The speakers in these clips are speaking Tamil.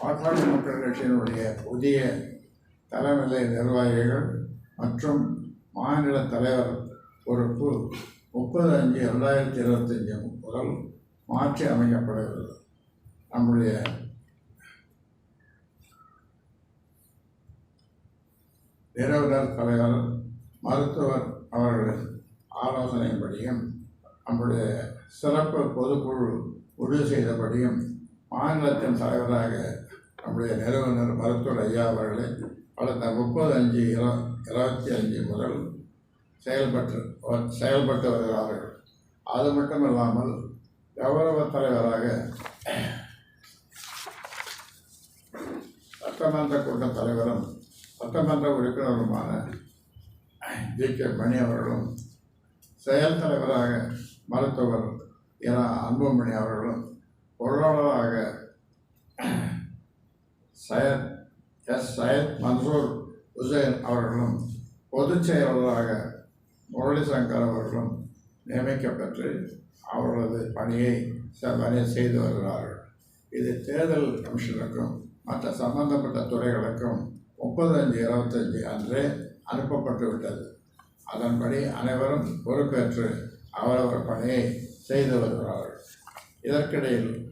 பாட்டாளி மக்கள் கட்சியினுடைய புதிய தலைநிலை நிர்வாகிகள் மற்றும் மாநில தலைவர் பொறுப்பு முப்பது அஞ்சு ரெண்டாயிரத்தி இருபத்தஞ்சு முதல் மாற்றி அமைக்கப்படுகிறது. நம்முடைய நிறுவனர் தலைவர் மருத்துவர் அவர்களின் ஆலோசனைப்படியும் நம்முடைய சிறப்பு பொதுக்குழு முடிவு செய்தபடியும் மாநிலத்தின் தலைவராக நம்முடைய நிறுவனர் மருத்துவர் ஐயா அவர்களை கடந்த முப்பது அஞ்சு இரு இருபத்தி அஞ்சு முதல் செயல்பட்டு செயல்பட்டு வருகிறார்கள் அது மட்டும் இல்லாமல் கௌரவ தலைவராக சட்டமன்ற கூட்ட தலைவரும் சட்டமன்ற உறுப்பினருமான ஜி. கே. மணி அவர்களும் செயல் தலைவராக மருத்துவர் இரா அன்புமணி அவர்களும் பொருளாளராக சையத் எஸ். சையத் மன்சூர் ஹுசைன் அவர்களும் பொதுச் செயலாளராக முரளி சங்கர் அவர்களும் நியமிக்கப்பெற்று அவர்களது பணியை பணியை செய்து வருகிறார்கள். இது தேர்தல் கமிஷனுக்கும் மற்ற சம்பந்தப்பட்ட துறைகளுக்கும் முப்பது அஞ்சு இருபத்தஞ்சு அன்றே அனுப்பப்பட்டு விட்டது அதன்படி அனைவரும் பொறுப்பேற்று அவரவர் பணியை செய்து வருகிறார்கள். இதற்கிடையில்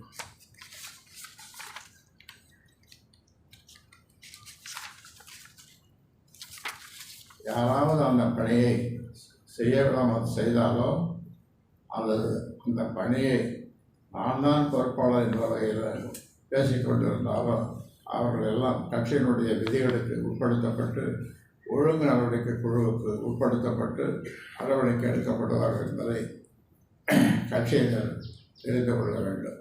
யாராவது அந்த பணியை செய்ய விடாமல் செய்தாலோ அல்லது அந்த பணியை நான் தான் பொறுப்பாளர் என்ற வகையில் பேசிக்கொண்டிருந்தாலோ அவர்கள் எல்லாம் கட்சியினுடைய விதிகளுக்கு உட்படுத்தப்பட்டு ஒழுங்கு நடவடிக்கை குழுவுக்கு உட்படுத்தப்பட்டு நடவடிக்கை எடுக்கப்படுவார்கள் என்பதை கட்சியினர் தெரிந்து கொள்ள வேண்டும்.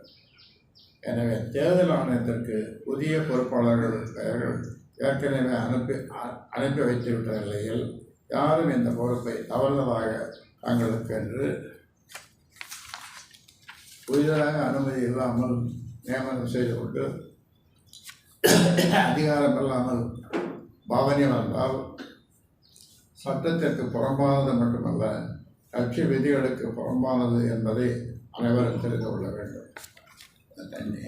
எனவே தேர்தல் ஆணையத்திற்கு புதிய பொறுப்பாளர்கள் பெயர்கள் ஏற்கனவே அனுப்பி அ- அனுப்பி வைத்துவிட்ட நிலையில் யாரும் இந்த பொறுப்பை தவறுதலாக தங்களுக்கு என்று புதிதாக அனுமதி இல்லாமல் நியமனம் செய்து கொண்டு அதிகாரம் இல்லாமல் பவனி வந்தால் சட்டத்திற்கு புறம்பானது மட்டுமல்ல கட்சி விதிகளுக்கு புறம்பானது என்பதை அனைவரும் தெரிந்து கொள்ள வேண்டும். நன்றி.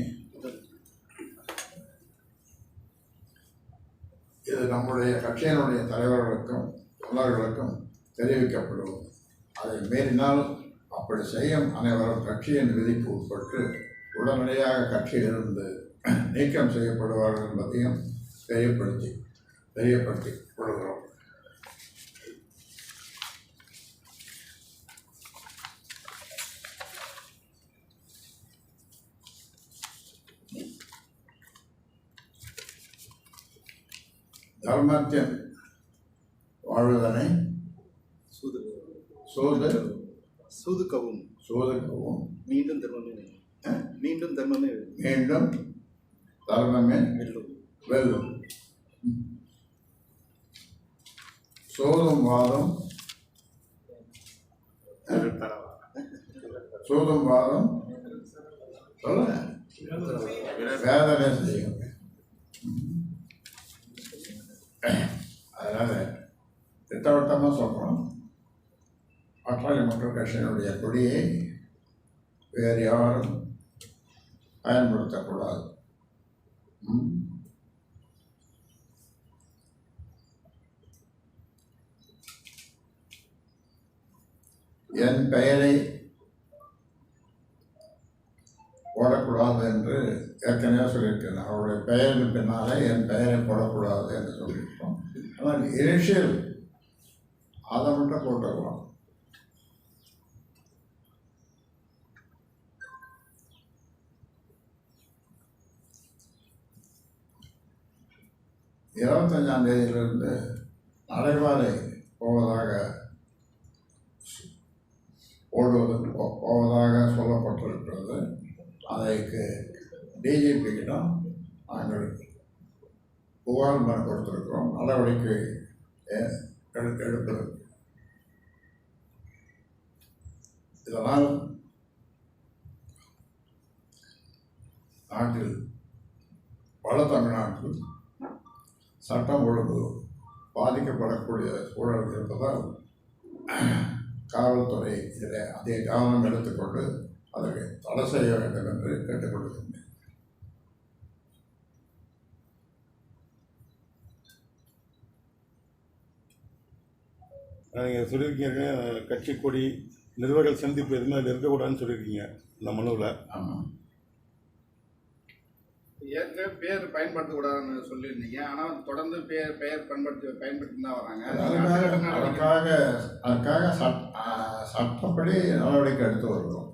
இது நம்முடைய கட்சியினுடைய தலைவர்களுக்கும் தொண்டர்களுக்கும் தெரிவிக்கப்படுவது அதை மீறினால் அப்படி செய்யும் அனைவரும் கட்சியின் விதிக்கு உட்பட்டு உடனடியாக கட்சியிலிருந்து நீக்கம் செய்யப்படுவார்கள் என்பதையும் தெரியப்படுத்தி தெரியப்படுத்தி கொள்கிறோம். தர்மத்தின் வாழ்வதனை சூது சோது சூதுக்கவும். சோதுக்கவும். மீண்டும் தர்மமே. மீண்டும் தர்மமே. மீண்டும் தர்மமே வெல்லும். வெல்லும். சோதும் வாதம். சோதும் வாதம். சொல்லுங்க. வேதனை செய்யும். அதனால திட்டவட்டமாக சொல்கிறோம் பாட்டாளி மக்கள் கட்சியினுடைய கொடியை வேறு யாரும் பயன்படுத்தக்கூடாது ம்? என் பெயரை போடக்கூடாது என்று ஏற்கனவே சொல்லியிருக்கேன். அவருடைய பெயருக்கு பின்னாலே என் பெயரை போடக்கூடாது என்று சொல்லியிருக்கோம். ஆனால் இனிஷியல் அதை மட்டும் போட்டுக்கலாம். இருபத்தஞ்சாம் தேதியிலிருந்து நடைபாதை போவதாக ஓடுவதற்கு போவதாக சொல்லப்பட்டிருக்கிறது. அதற்கு டிஜிபியிடம் நாங்கள் புகார் மனு கொடுத்திருக்கிறோம். நடவடிக்கை எடுப்பதற்கு இதனால் நாட்டில் வட தமிழ்நாட்டில் சட்டம் ஒழுங்கு பாதிக்கப்படக்கூடிய சூழல் இருப்பதால் காவல்துறை இதில் அதிக கவனம் எடுத்துக்கொண்டு அதற்கு தடை செய்ய வேண்டும் என்று கேட்டுக் நீங்கள் சொல்லியிருக்கீங்க கட்சி கொடி நிர்வாகிகள் சந்திப்பு எதுவுமே அதில் இருக்கக்கூடாதுன்னு சொல்லியிருக்கீங்க இந்த மனுவில். ஆமாம் ஏற்கனவே பேர் பயன்படுத்தக்கூடாதுன்னு சொல்லியிருந்தீங்க. ஆனால் தொடர்ந்து பேர் பெயர் பயன்படுத்தி பயன்படுத்தி தான் வராங்க. அதுக்காக அதுக்காக சட் சட்டப்படி நடவடிக்கை எடுத்து வருவோம்